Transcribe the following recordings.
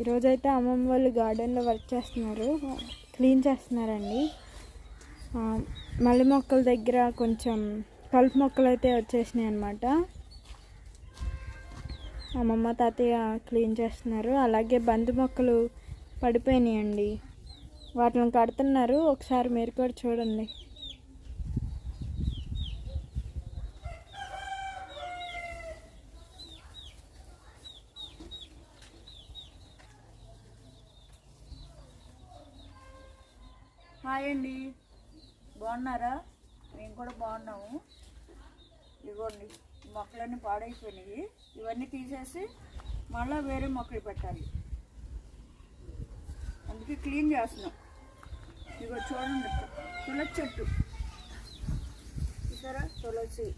ఈరోజైతే అమ్మమ్మ వాళ్ళు గార్డెన్లో వర్క్ చేస్తున్నారు. క్లీన్ చేస్తున్నారండి. మల్లె మొక్కల దగ్గర కొంచెం కలుపు మొక్కలు అయితే వచ్చేసినాయి అనమాట అమ్మమ్మ తాతయ్య క్లీన్ చేస్తున్నారు. అలాగే బంతి మొక్కలు పడిపోయినాయండి. వాటిని కడుతున్నారు. ఒకసారి మీరు కూడా చూడండి. హాయ్ అండి. బాగున్నారా? మేము కూడా బాగున్నాము. ఇదిగోండి మొక్కలన్నీ పాడైపోయినాయి. ఇవన్నీ తీసేసి మళ్ళీ వేరే మొక్కలు పెట్టాలి. అందుకే క్లీన్ చేస్తున్నాం. ఇదిగో చూడండి తులసి చెట్టు. చూసారా? తులసి.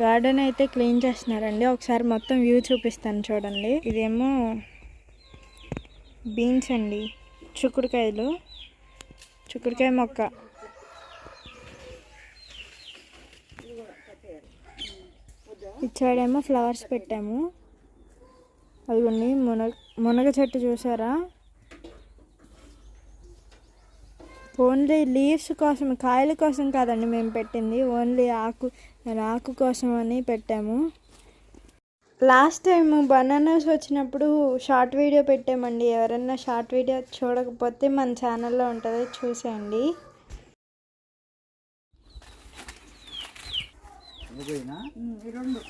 గార్డెన్ అయితే క్లీన్ చేస్తున్నారండి. ఒకసారి మొత్తం వ్యూ చూపిస్తాను చూడండి. ఇదేమో బీన్స్ అండి చుక్కుడుకాయలు చుక్కుడుకాయ మొక్క. ఇచ్చాడేమో ఫ్లవర్స్ పెట్టాము. అదిగోండి మునగ మునగ చెట్టు చూసారా? ఓన్లీ లీవ్స్ కోసం కాయల కోసం కాదండి మేము పెట్టింది. ఓన్లీ ఆకు ఆకు కోసం అని పెట్టాము. లాస్ట్ టైం బనానాస్ వచ్చినప్పుడు షార్ట్ వీడియో పెట్టామండి. ఎవరైనా షార్ట్ వీడియో చూడకపోతే మన ఛానల్లో ఉంటుంది చూసేయండి. రెండు.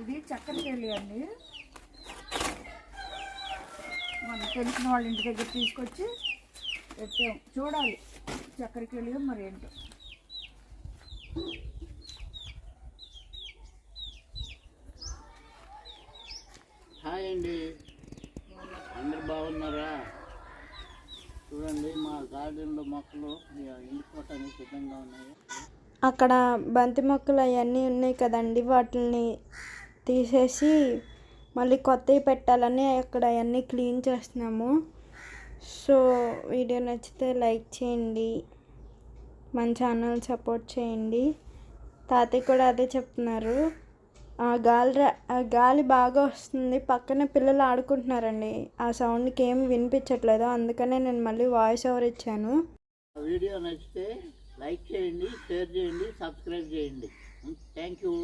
ఇది చక్కెరకేళి అండి. మన తెలిసిన వాళ్ళ ఇంటి దగ్గర తీసుకొచ్చి పెట్టాం. చూడాలి చక్కెరకేళి మరి ఏంటో. హాయ్ అండి అందరు బాగున్నారా? చూడండి మా గార్డెన్లో మొక్కలు ఎండిపోవటానికి సిద్ధంగా ఉన్నాయి. అక్కడ బంతి మొక్కలు అవన్నీ ఉన్నాయి కదండి వాటిని తీసేసి మళ్ళీ కొత్తవి పెట్టాలని అక్కడ అవన్నీ క్లీన్ చేస్తున్నాము. సో వీడియో నచ్చితే లైక్ చేయండి. మన ఛానల్ సపోర్ట్ చేయండి. తాతయ్య కూడా అదే చెప్తున్నారు. గాలి ఆ గాలి బాగా వస్తుంది. పక్కన పిల్లలు ఆడుకుంటున్నారండి. ఆ సౌండ్కి ఏం వినిపించట్లేదు. అందుకనే నేను మళ్ళీ వాయిస్ ఓవర్ ఇచ్చాను. వీడియో నచ్చితే లైక్ చేయండి షేర్ చేయండి సబ్స్క్రైబ్ చేయండి. Thank you